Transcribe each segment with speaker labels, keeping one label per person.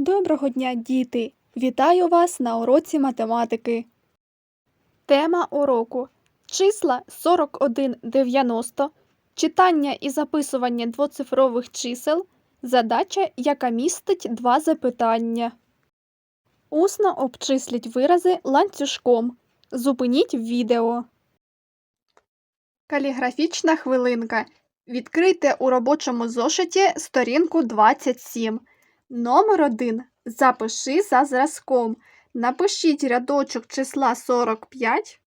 Speaker 1: Доброго дня, діти! Вітаю вас на уроці математики. Тема уроку числа 4190, читання і записування двоцифрових чисел, задача, яка містить два запитання. Усно обчисліть вирази ланцюжком. Зупиніть відео. Каліграфічна хвилинка. Відкрийте у робочому зошиті сторінку 27. Номер 1. Запиши за зразком. Напишіть рядочок числа 45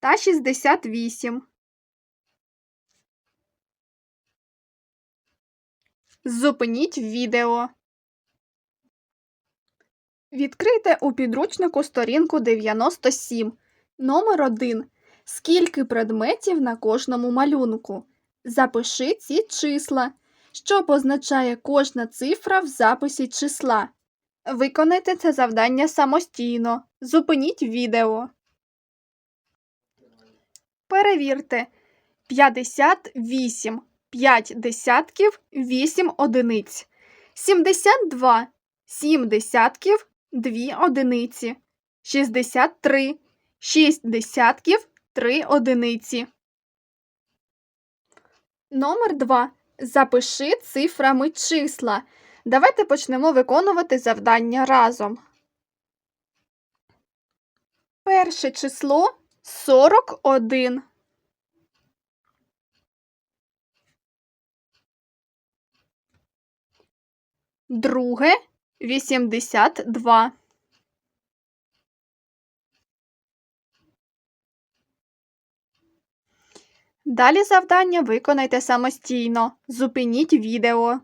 Speaker 1: та 68. Зупиніть відео. Відкрийте у підручнику сторінку 97. Номер 1. Скільки предметів на кожному малюнку? Запиши ці числа. Що позначає кожна цифра в записі числа? Виконайте це завдання самостійно. Зупиніть відео. Перевірте. 58. 5 десятків, 8 одиниць. 72. 7 десятків, 2 одиниці. 63. 6 десятків, 3 одиниці. Номер 2. Запиши цифрами числа. Давайте почнемо виконувати завдання разом. Перше число 41. Друге 82. Далі завдання виконайте самостійно. Зупиніть відео.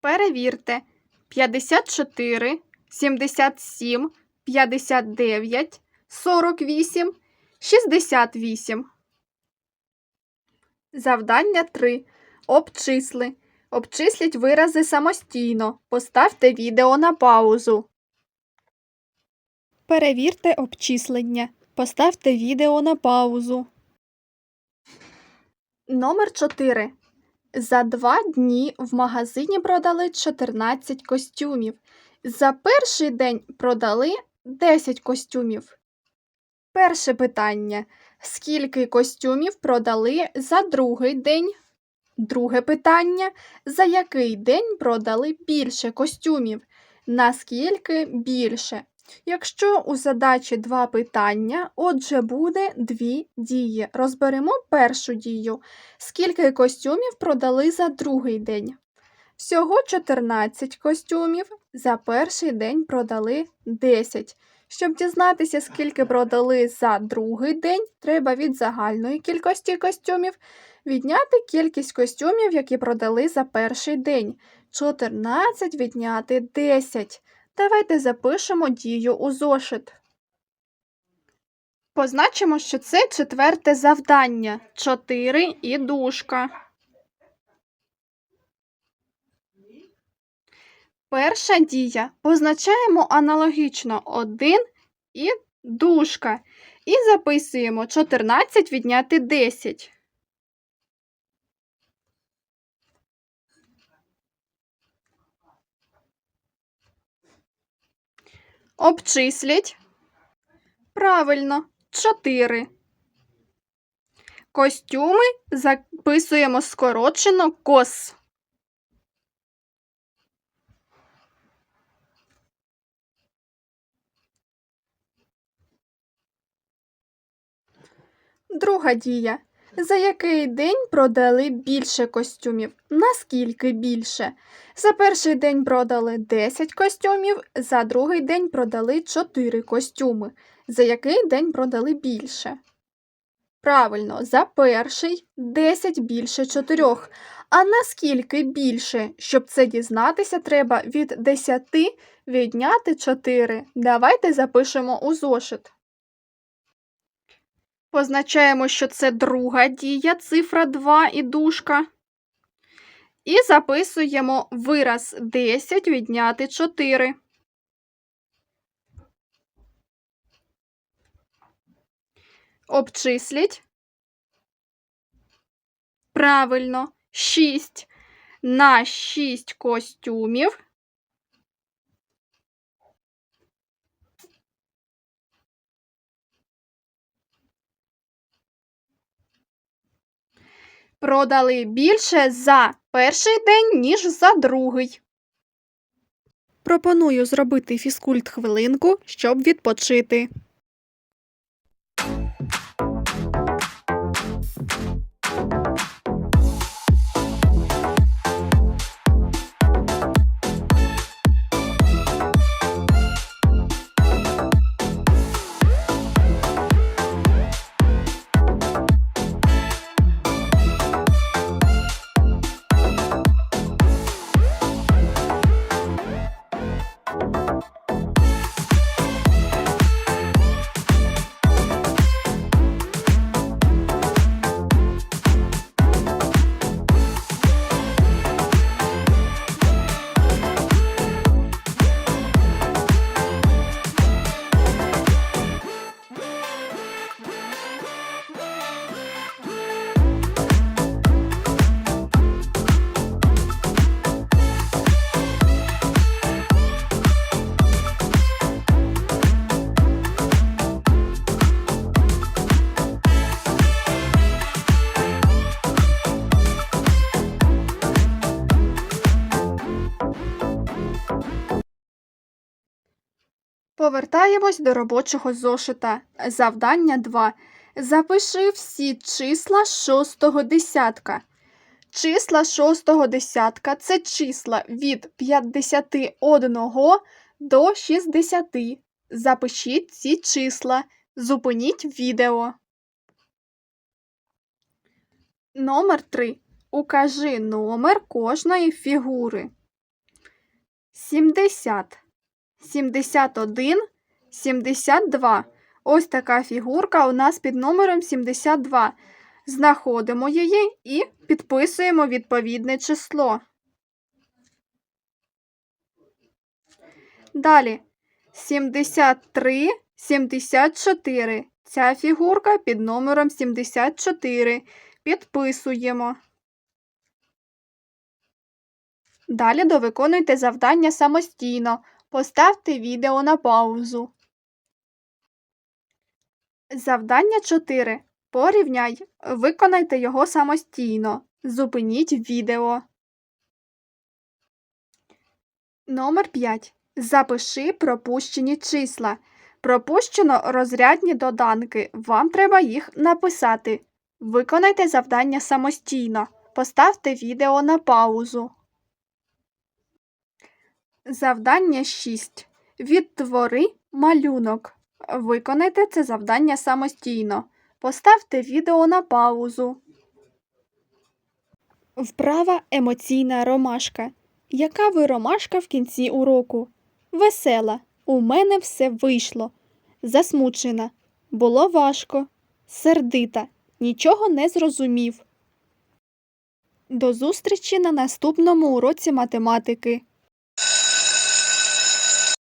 Speaker 1: Перевірте 54, 77, 59, 48, 68. Завдання 3. Обчисли. Обчисліть вирази самостійно. Поставте відео на паузу. Перевірте обчислення. Поставте відео на паузу. Номер 4. За два дні в магазині продали 14 костюмів. За перший день продали 10 костюмів. Перше питання. Скільки костюмів продали за другий день? Друге питання. За який день продали більше костюмів? Наскільки більше? Якщо у задачі два питання, отже буде дві дії. Розберемо першу дію. Скільки костюмів продали за другий день? Всього 14 костюмів. За перший день продали 10. Щоб дізнатися, скільки продали за другий день, треба від загальної кількості костюмів відняти кількість костюмів, які продали за перший день. 14 відняти 10. Давайте запишемо дію у зошит. Позначимо, що це четверте завдання. 4 і дужка. Перша дія. Позначаємо аналогічно 1 і дужка. І записуємо 14 відняти 10. Обчисліть. Правильно, 4. Костюми записуємо скорочено кос. Друга дія. За який день продали більше костюмів? Наскільки більше? За перший день продали 10 костюмів, за другий день продали 4 костюми. За який день продали більше? Правильно, за перший 10 більше 4. А наскільки більше? Щоб це дізнатися, треба від 10 відняти 4. Давайте запишемо у зошит. Позначаємо, що це друга дія, цифра 2 і дужка. І записуємо вираз 10 відняти 4. Обчисліть. Правильно, 6. На 6 костюмів продали більше за перший день, ніж за другий. Пропоную зробити фізкульт хвилинку, щоб відпочити. Повертаємось до робочого зошита. Завдання 2. Запиши всі числа шостого десятка. Числа шостого десятка це числа від 51 до 60. Запишіть ці числа. Зупиніть відео. Номер 3. Укажи номер кожної фігури. 70. 71, 72. Ось така фігурка у нас під номером 72. Знаходимо її і підписуємо відповідне число. Далі 73, 74. Ця фігурка під номером 74. Підписуємо. Далі довиконуйте завдання самостійно. Поставте відео на паузу. Завдання 4. Порівняй. Виконайте його самостійно. Зупиніть відео. Номер 5. Запиши пропущені числа. Пропущено розрядні доданки. Вам треба їх написати. Виконайте завдання самостійно. Поставте відео на паузу. Завдання 6. Відтвори малюнок. Виконайте це завдання самостійно. Поставте відео на паузу. Вправа емоційна ромашка. Яка ви ромашка в кінці уроку? Весела. У мене все вийшло. Засмучена. Було важко. Сердита. Нічого не зрозумів. До зустрічі на наступному уроці математики.